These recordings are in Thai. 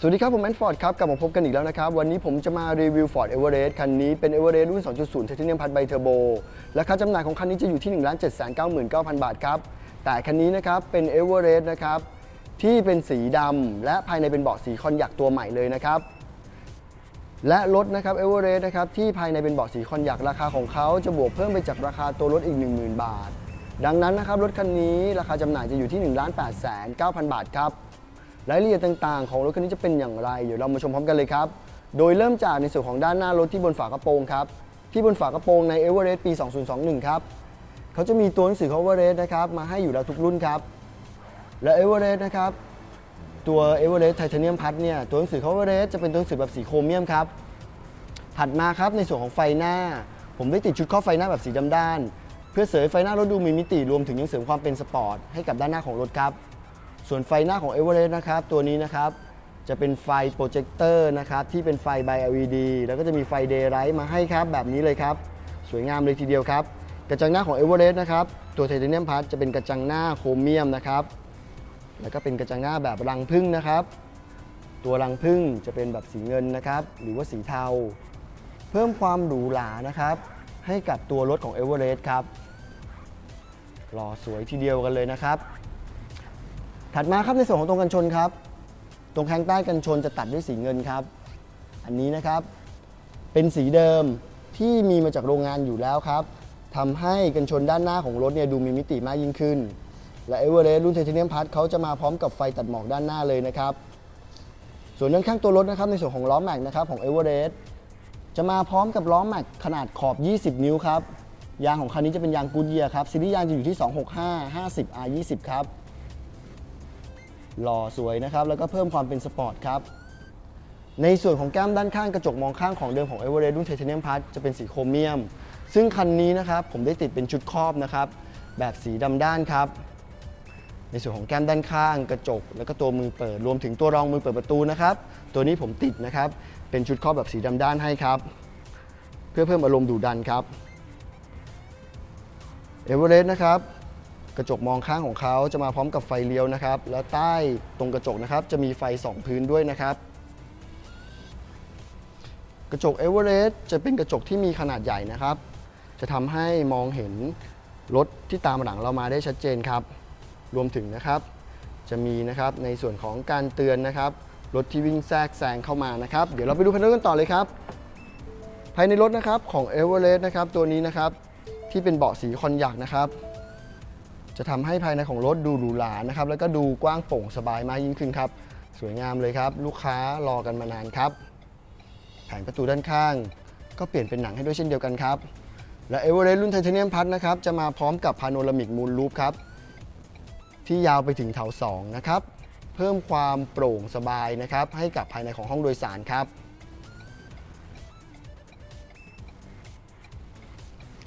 สวัสดีครับ ผมแมนฟอร์ดครับ กลับมาพบกันอีกแล้วนะครับ วันนี้ผมจะมารีวิว Ford Everest คันนี้เป็น Everest รุ่น 2.0 Titanium Plus By Turbo และค่าจำหน่ายของคันนี้จะอยู่ที่ 1 7 9 9 0 0 บาทครับ แต่คันนี้นะครับเป็น Everest นะครับที่เป็นสีดำและภายในเป็นเบาะสีคอนยักตัวใหม่เลยนะครับ และรถนะครับเอเวอเรสต์นะครับที่ภายในเป็นเบาะสีคอนยักราคาของเขาจะบวกเพิ่มไปจากราคาตัวรถอีก 10,000 บาท ดังนั้นนะครับรถคันนี้ราคาจำหน่ายจะอยู่ที่ 1 8 9 0 0 0 บาทครับ รายละเอียดต่างๆ ของรถคันนี้จะเป็นอย่างไร เดี๋ยวเรามาชมพร้อมกันเลยครับ โดยเริ่มจากในส่วนของด้านหน้ารถที่บนฝากระโปรงครับ ที่บนฝากระโปรงใน e v e r e s t ปี 2021 ครับเขาจะมีตัวหนังสือ Cover e s t นะครับมาให้อยู่แล้วทุกรุ่นครับ และ e v e r e s t นะครับตัว e v e r e s t Titanium Plus เนี่ยตัวหนังสือ Cover e s t จะเป็นตัวหนังสือแบบสีโครเมียมครับถัดมาครับในส่วนของไฟหน้า ผมได้ติดชุดครอบไฟหน้าแบบสีดำด้าน เพื่อเสริมไฟหน้ารถดูมีมิติรวมถึงยังเสริมความเป็นสปอร์ตให้กับด้านหน้าของรถครับ ส่วนไฟหน้าของ e v e r e s t นะครับตัวนี้นะครับจะเป็นไฟโปรเจคเตอร์นะครับที่เป็นไฟ by LED แล้วก็จะมีไฟ Daylight มาให้ครับแบบนี้เลยครับ สวยงามเลยทีเดียวครับ กระจังหน้าของ e v e r e s t นะครับตัวไทเทเนียมพัทจะเป็นกระจังหน้าโครเมียมนะครับแล้วก็เป็นกระจังหน้าแบบรังพึ่งนะครับ ตัวรังพึ่งจะเป็นแบบสีเงินนะครับ หรือว่าสีเทา เพิ่มความหรูหรานะครับ ให้กับตัวรถของ e v e r e s t ครับหล่อสวยทีเดียวกันเลยนะครับ ถัดมาครับในส่วนของตรงกันชนครับ ตรงข้างใต้กันชนจะตัดด้วยสีเงินครับ อันนี้นะครับ เป็นสีเดิมที่มีมาจากโรงงานอยู่แล้วครับทำให้กันชนด้านหน้าของรถเนี่ยดูมีมิติมากยิ่งขึ้น และเอเวอเรสต์รุ่นไทเทเนียมพัทเขาจะมาพร้อมกับไฟตัดหมอกด้านหน้าเลยนะครับ ส่วนด้านข้างตัวรถนะครับในส่วนของล้อแม็กนะครับของเอเวอเรสต์จะมาพร้อมกับล้อแม็กขนาดขอบ 20 นิ้วครับ ยางของคันนี้จะเป็นยางกูดเยียครับซีรีส์ยางจะอยู่ที่ 265 50 R20 ครับ หล่อสวยนะครับ แล้วก็เพิ่มความเป็นสปอร์ตครับ ในส่วนของแก้มด้านข้างกระจกมองข้างของเดิมของ e v e r e s t รุ่น Titanium Plus จะเป็นสีโครเมียม ซึ่งคันนี้นะครับผมได้ติดเป็นชุดครอบนะครับ แบบสีดำด้านครับ ในส่วนของแก้มด้านข้างกระจก แล้วก็ตัวมือเปิดรวมถึงตัวรองมือเปิดประตูนะครับ ตัวนี้ผมติดนะครับเป็นชุดครอบแบบสีดำด้านให้ครับ เพื่อเพิ่มอารมณ์ดุดันครับ e v e r e s t นะครับ กระจกมองข้างของเขาจะมาพร้อมกับไฟเลี้ยวนะครับ แล้วใต้ตรงกระจกนะครับจะมีไฟสองพื้นด้วยนะครับ กระจกเอเวอเรสต์จะเป็นกระจกที่มีขนาดใหญ่นะครับ จะทำให้มองเห็นรถที่ตามหลังเรามาได้ชัดเจนครับ รวมถึงนะครับ จะมีนะครับในส่วนของการเตือนนะครับรถที่วิ่งแทรกแซงเข้ามานะครับ เดี๋ยวเราไปดูภายในรถกันต่อเลยครับ ภายในรถนะครับของเอเวอเรสต์นะครับตัวนี้นะครับที่เป็นเบาะสีคอนยักนะครับ จะทำให้ภายในของรถดูหรูหรานะครับ แล้วก็ดูกว้างโปร่งสบายมากยิ่งขึ้นครับ สวยงามเลยครับ ลูกค้ารอกันมานานครับ แผงประตูด้านข้าง ก็เปลี่ยนเป็นหนังให้ด้วยเช่นเดียวกันครับ และเอเวอเรสต์รุ่นไทเทเนียมพัทนะครับ จะมาพร้อมกับพาโนรามิกมูลลูปครับ ที่ยาวไปถึงแถว2นะครับ เพิ่มความโปร่งสบายนะครับ ให้กับภายในของห้องโดยสารครับ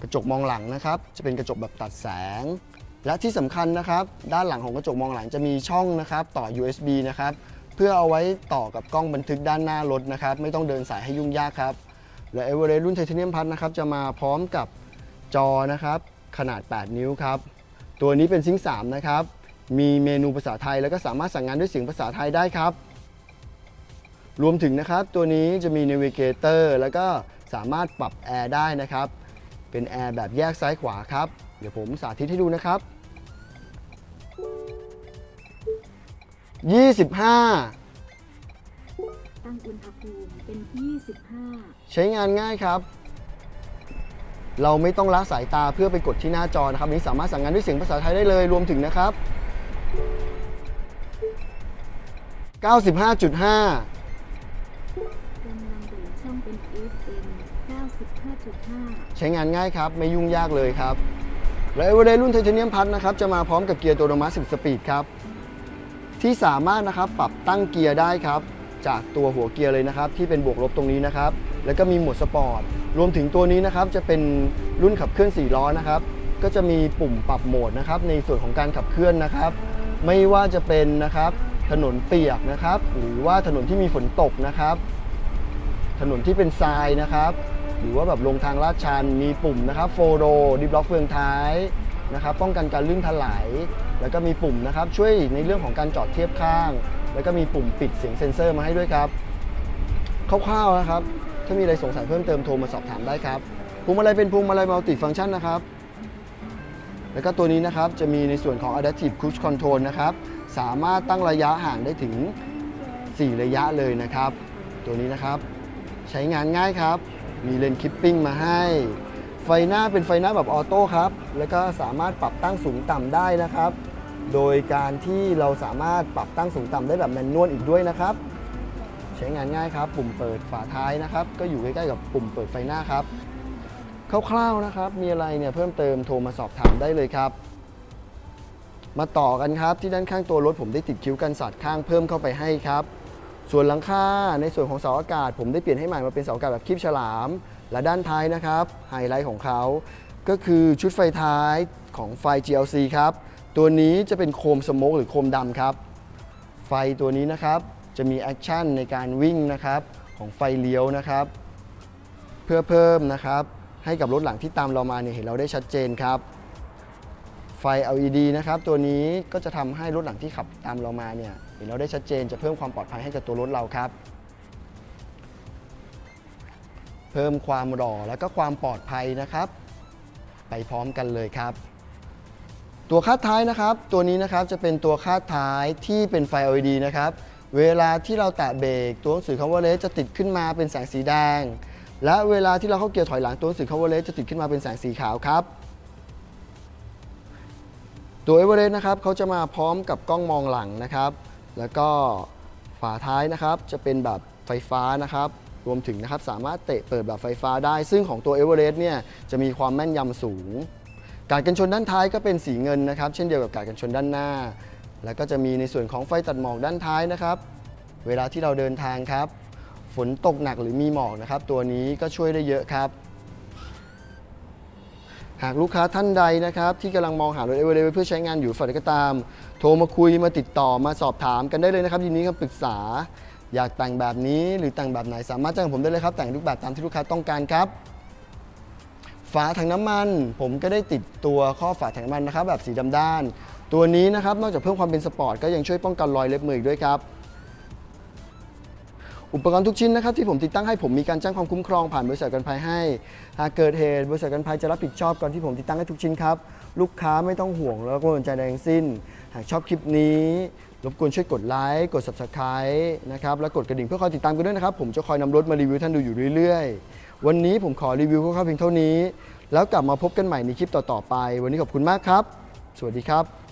กระจกมองหลังนะครับ จะเป็นกระจกแบบตัดแสง และที่สำคัญนะครับ ด้านหลังของกระจกมองหลังจะมีช่องนะครับ ต่อ USB นะครับ เพื่อเอาไว้ต่อกับกล้องบันทึกด้านหน้ารถนะครับ ไม่ต้องเดินสายให้ยุ่งยากครับ และ e v e r e s t รุ่น Titanium Plus นะครับ จะมาพร้อมกับจอนะครับ ขนาด 8 นิ้วครับ ตัวนี้เป็นซิงค์3นะครับ มีเมนูภาษาไทย แล้วก็สามารถสั่งงานด้วยเสียงภาษาไทยได้ครับ รวมถึงนะครับ ตัวนี้จะมี Navigator แล้วก็สามารถปรับแอร์ได้นะครับ เป็นแอร์แบบแยกซ้ายขวาครับ เดี๋ยวผมสาธิตให้ดูนะครับ 25 ตั้งอุณหภูมิเป็น 25 ใช้งานง่ายครับ เราไม่ต้องละสายตาเพื่อไปกดที่หน้าจอนะครับอันนี้สามารถสั่งงานด้วยเสียงภาษาไทยได้เลยรวมถึงนะครับ 95.5 กำลังเปลี่ยนช่องเป็น FM 95.5ใช้งานง่ายครับ ไม่ยุ่งยากเลยครับ และ e v e r e s t รุ่น Titanium Plus นะครับจะมาพร้อมกับเกียร์อัตัวโนมัติ10 สปีดครับ ที่สามารถนะครับปรับตั้งเกียร์ได้ครับ จากตัวหัวเกียร์เลยนะครับ ที่เป็นบวกลบตรงนี้นะครับ แล้วก็มีโหมดสปอร์ตรวมถึงตัวนี้นะครับจะเป็นรุ่นขับเคลื่อน4ล้อนะครับก็จะมีปุ่มปรับโหมดนะครับในส่วนของการขับเคลื่อนนะครับ ไม่ว่าจะเป็นนะครับถนนเปียกนะครับ หรือว่าถนนที่มีฝนตกนะครับ ถนนที่เป็นทรายนะครับ หรือว่าแบบลงทางลาดชันมีปุ่มนะครับโฟโรดิบล็อกเฟืองท้ายนะครับป้องกันการลื่นถลายแล้วก็มีปุ่มนะครับช่วยในเรื่องของการจอดเทียบข้าง แล้วก็มีปุ่มปิดเสียงเซ็นเซอร์มาให้ด้วยครับคร่าวๆนะครับ ถ้ามีอะไรสงสัยเพิ่มเติมโทรมาสอบถามได้ครับพวงมาลัยเป็นพวงมาลัยมัลติฟังก์ชันนะครับ แล้วก็ตัวนี้นะครับจะมีในส่วนของ Adaptive Cruise Control นะครับ สามารถตั้งระยะห่างได้ถึง 4 ระยะเลยนะครับ ตัวนี้นะครับ ใช้งานง่ายครับ มีเลนคิปปิ้งมาให้ ไฟหน้าเป็นไฟหน้าแบบออโต้ครับ แล้วก็สามารถปรับตั้งสูงต่ำได้นะครับ โดยการที่เราสามารถปรับตั้งสูงต่ำได้แบบแมนนวลอีกด้วยนะครับ ใช้งานง่ายครับ ปุ่มเปิดฝาท้ายนะครับ ก็อยู่ใกล้ๆกับปุ่มเปิดไฟหน้าครับคร่าวๆนะครับ มีอะไรเนี่ยเพิ่มเติมโทรมาสอบถามได้เลยครับ มาต่อกันครับที่ด้านข้างตัวรถผมได้ติดคิ้วกันสาดข้างเพิ่มเข้าไปให้ครับ ส่วนหลังคาในส่วนของเสาอากาศ ผมได้เปลี่ยนให้ใหม่มาเป็นเสาอากาศแบบคลิปฉลาม และด้านท้ายนะครับไฮไลท์ของเขาก็คือชุดไฟท้ายของไฟ GLC ครับตัวนี้จะเป็นโคมสโมกหรือโคมดำครับ ไฟตัวนี้นะครับจะมีแอคชั่นในการวิ่งนะครับของไฟเลี้ยวนะครับ เพื่อเพิ่มนะครับให้กับรถหลังที่ตามเรามาเนี่ยเห็นเราได้ชัดเจนครับ ไฟ LED นะครับ ตัวนี้ก็จะทำให้รถหลังที่ขับตามเรามาเนี่ยเห็นเราได้ชัดเจนจะเพิ่มความปลอดภัยให้กับตัวรถเราครับ เพิ่มความหล่อและก็ความปลอดภัยนะครับ ไปพร้อมกันเลยครับ ตัวคาดท้ายนะครับ ตัวนี้นะครับจะเป็นตัวคาดท้ายที่เป็นไฟ LED นะครับ เวลาที่เราแตะเบรกตัวหนังสือคำว่าเลสจะติดขึ้นมาเป็นแสงสีแดง และเวลาที่เราเข้าเกียร์ถอยหลังตัวหนังสือคำว่าเลสจะติดขึ้นมาเป็นแสงสีขาวครับ ตัวเอเวอเรสต์นะครับเขาจะมาพร้อมกับกล้องมองหลังนะครับ แล้วก็ฝาท้ายนะครับจะเป็นแบบไฟฟ้านะครับรวมถึงนะครับสามารถเตะเปิดแบบไฟฟ้าได้ ซึ่งของตัวเอเวอเรสต์เนี่ยจะมีความแม่นยำสูง การกันชนด้านท้ายก็เป็นสีเงินนะครับ เช่นเดียวกับการกันชนด้านหน้า แล้วก็จะมีในส่วนของไฟตัดหมอกด้านท้ายนะครับ เวลาที่เราเดินทางครับ ฝนตกหนักหรือมีหมอกนะครับ ตัวนี้ก็ช่วยได้เยอะครับ หากลูกค้าท่านใดนะครับที่กำลังมองหารถเอเวอเรสต์เพื่อใช้งานอยู่ฝ่ายใดก็ตาม โทรมาคุยมาติดต่อมาสอบถามกันได้เลยนะครับยินดีคำปรึกษา อยากแต่งแบบนี้หรือแต่งแบบไหนสามารถแจ้งผมได้เลยครับ แต่งรูปแบบตามที่ลูกค้าต้องการครับ ฝาถังน้ำมัน ผมก็ได้ติดตัวข้อฝาถังน้ำมันนะครับแบบสีดำด้าน ตัวนี้นะครับนอกจากเพิ่มความเป็นสปอร์ตก็ยังช่วยป้องกันรอยเล็บมืออีกด้วยครับ อุปกรณ์ทุกชิ้นนะครับที่ผมติดตั้งให้ผมมีการแจ้งความคุ้มครองผ่านบริษัทกันภัยให้ หากเกิดเหตุบริษัทกันภัยจะรับผิดชอบก่อนที่ผมติดตั้งให้ทุกชิ้นครับ ลูกค้าไม่ต้องห่วงแล้วก็กังวลใจใดทั้งสิ้น หากชอบคลิปนี้ รบกวนช่วยกดไลค์กด subscribe นะครับและกดกระดิ่งเพื่อคอยติดตามกันด้วยนะครับ ผมจะคอยนำรถมารีวิวท่านดูอยู่เรื่อยๆ วันนี้ผมขอรีวิวคร่าวๆเพียงเท่านี้ แล้วกลับมาพบกันใหม่ในคลิปต่อๆไป วันนี้ขอบคุณมากครับ สวัสดีครับ